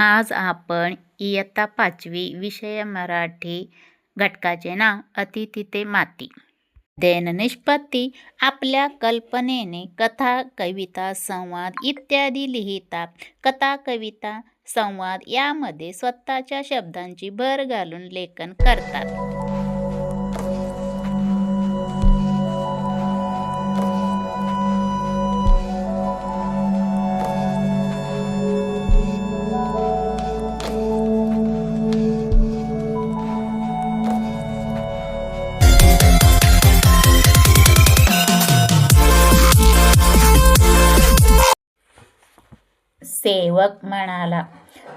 आज आपण इयत्ता पाचवी विषय मराठी घटकाचे नाव अति ते माती. अध्ययन निष्पत्ती आपल्या कल्पनेने कथा कविता संवाद इत्यादी लिहितात कथा कविता संवाद यामध्ये स्वतःच्या शब्दांची भर घालून लेखन करतात. सेवक म्हणाला.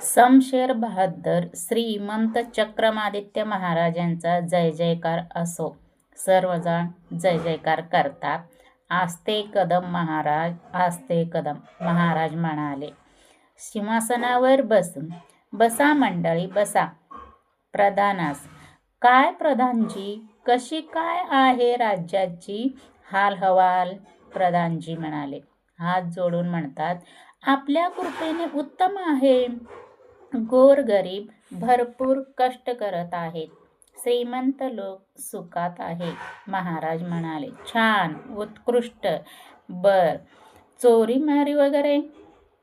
समशेर बहादर श्रीमंत चक्रमादित्य महाराजांचा जय जयकार असो. सर्वजण जय जयकार करतात आस्ते कदम महाराज आस्ते कदम महाराज म्हणाले. सिंहासनावर बसून बसा मंडळी बसा. प्रधानास काय प्रधानजी? कशी काय आहे राज्याची हाल हवाल प्रधानजी म्हणाले. हात जोडून म्हणतात आपल्या कृपेने उत्तम आहे. गोरगरीब भरपूर कष्ट करत आहेत. श्रीमंत लोक सुखात आहे. महाराज म्हणाले छान उत्कृष्ट बर. चोरी मारी वगैरे?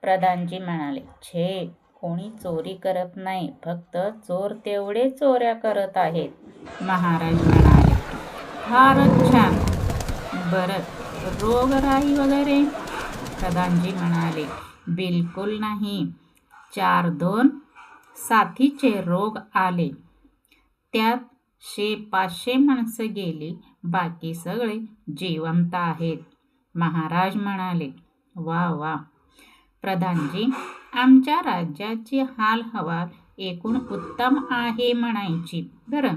प्रधानजी म्हणाले छे कोणी चोरी करत नाही. फक्त चोर तेवढे चोऱ्या करत आहेत. महाराज म्हणाले फारच छान. बरं रोगराई वगैरे? प्रधानजी म्हणाले बिलकुल नाही. चार दोन साथीचे रोग आले. त्यात शे पाचशे माणसं गेली. बाकी सगळे जिवंत आहेत. महाराज म्हणाले वा वा. प्रधानजी आमच्या राज्याची हाल हवा एकूण उत्तम आहे म्हणायची. बरं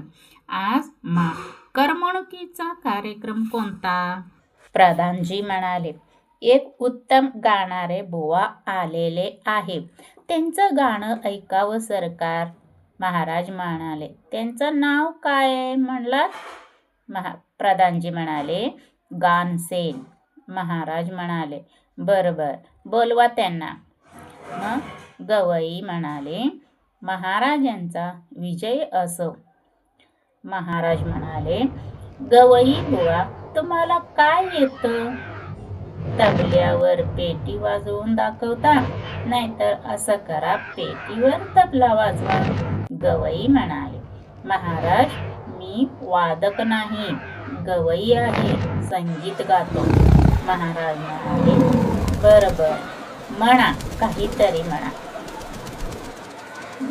आज मा करमणुकीचा कार्यक्रम कोणता? प्रधानजी म्हणाले एक उत्तम गाणारे बुवा आलेले आहे. त्यांचं गाणं ऐकावं सरकार. महाराज म्हणाले त्यांचं नाव काय आहे म्हणलात? महा प्रधानजी म्हणाले गानसेन. महाराज म्हणाले बरं बरं बोलवा त्यांना. मग गवई म्हणाले महाराजांचा विजय असो. महाराज म्हणाले गवई बुवा तुम्हाला काय येतं? तबल्यावर पेटी वाजवून दाखवता नाहीतर असं करा पेटीवर तबला वाजवा. गवई म्हणाले महाराज मी वादक नाही गवई आहे संगीत गातो. महाराज म्हणाले बर बर म्हणा काहीतरी म्हणा.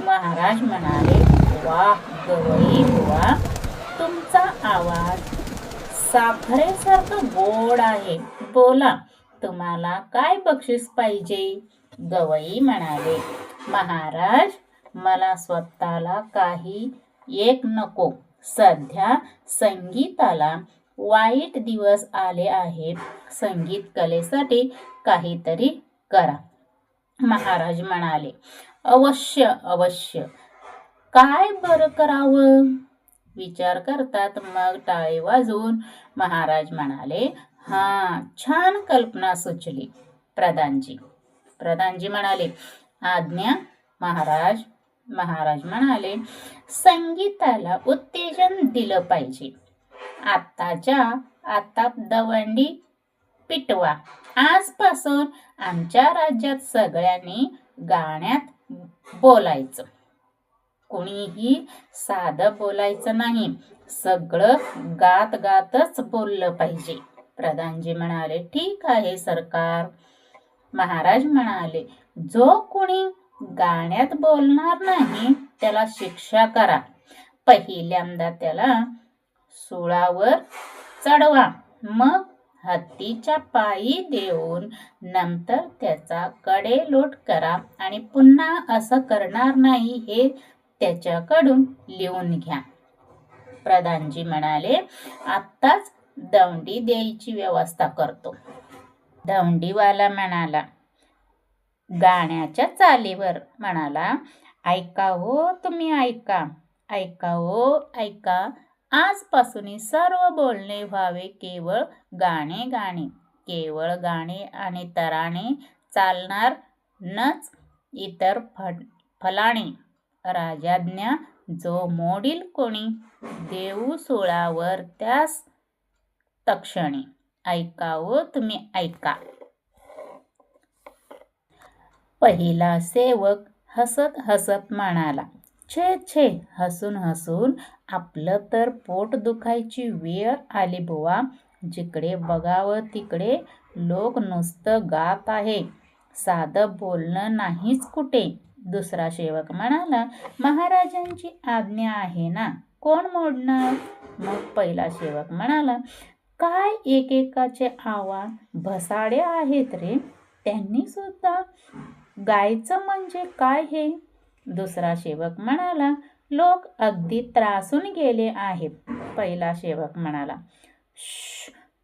महाराज म्हणाले वा गवई बुवा तुमचा आवाज साखरेसारखा गोड आहे. बोला तुम्हाला काय बक्षीस पाहिजे? गवई म्हणाले महाराज मला स्वतःला काही एक नको. सध्या संगीताला वाईट दिवस आले आहेत. संगीत कलेसाठी काहीतरी करा. महाराज म्हणाले अवश्य अवश्य. काय बरं करावं? विचार करतात मग टाळे वाजवून महाराज म्हणाले हा छान कल्पना सुचली प्रधानजी. प्रधानजी म्हणाले आज्ञा महाराज. महाराज म्हणाले संगीताला उत्तेजन दिलं पाहिजे. आत्ताच्या आता दवंडी पिटवा. आजपासून आमच्या राज्यात सगळ्यांनी गाण्यात बोलायचं. कोणीही साधं बोलायचं नाही. सगळं गात गातच बोललं पाहिजे. प्रधानजी म्हणाले ठीक आहे सरकार. महाराज म्हणाले जो कोणी गाण्यात बोलणार नाही त्याला शिक्षा करा. पहिल्यांदा त्याला सुळावर चढवा. मग हत्तीच्या पायी देऊन नंतर त्याचा कडे लोट करा आणि पुन्हा असं करणार नाही हे त्याच्याकडून लिहून घ्या. प्रधानजी म्हणाले आत्ताच दवंडी द्यायची व्यवस्था करतो. दवंडीवाला म्हणाला गाण्याच्या चालीवर म्हणाला ऐका हो तुम्ही ऐका ऐका हो ऐका आजपासून सर्व बोलणे व्हावे केवळ गाणे गाणे केवळ गाणे आणि तराणे चालणार नच इतर फट फलाणी राजाज्ञा जो मोडील कोणी देऊ सोळावर त्यास तक्षणी ऐकावं तुम्ही ऐका. पहिला सेवक हसत हसत म्हणाला छे छे हसून हसून आपलं तर पोट दुखायची वेळ आली बुवा. जिकडे बघावं तिकडे लोक नुसतं गात आहे. साधं बोलणं नाहीच कुठे? दुसरा सेवक म्हणाला महाराजांची आज्ञा आहे ना कोण मोडणार मग पहिला सेवक म्हणाला काय एकेकाचे आवाज भसाडे आहेत रे? त्यांनी सुद्धा गायचं म्हणजे काय हे? दुसरा सेवक म्हणाला लोक अगदी त्रासून गेले आहेत. पहिला सेवक म्हणाला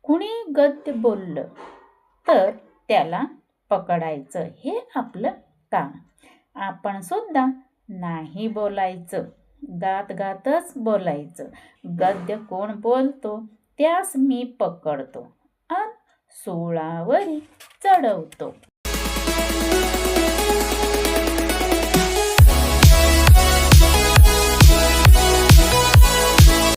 कुणी गद्य बोललं तर त्याला पकडायचं हे आपलं काम. आपण सुद्धा नाही बोलायचं गात गातच बोलायचं. गद्य कोण बोलतो त्यास मी पकडतो आणि सोळावरी चढवतो.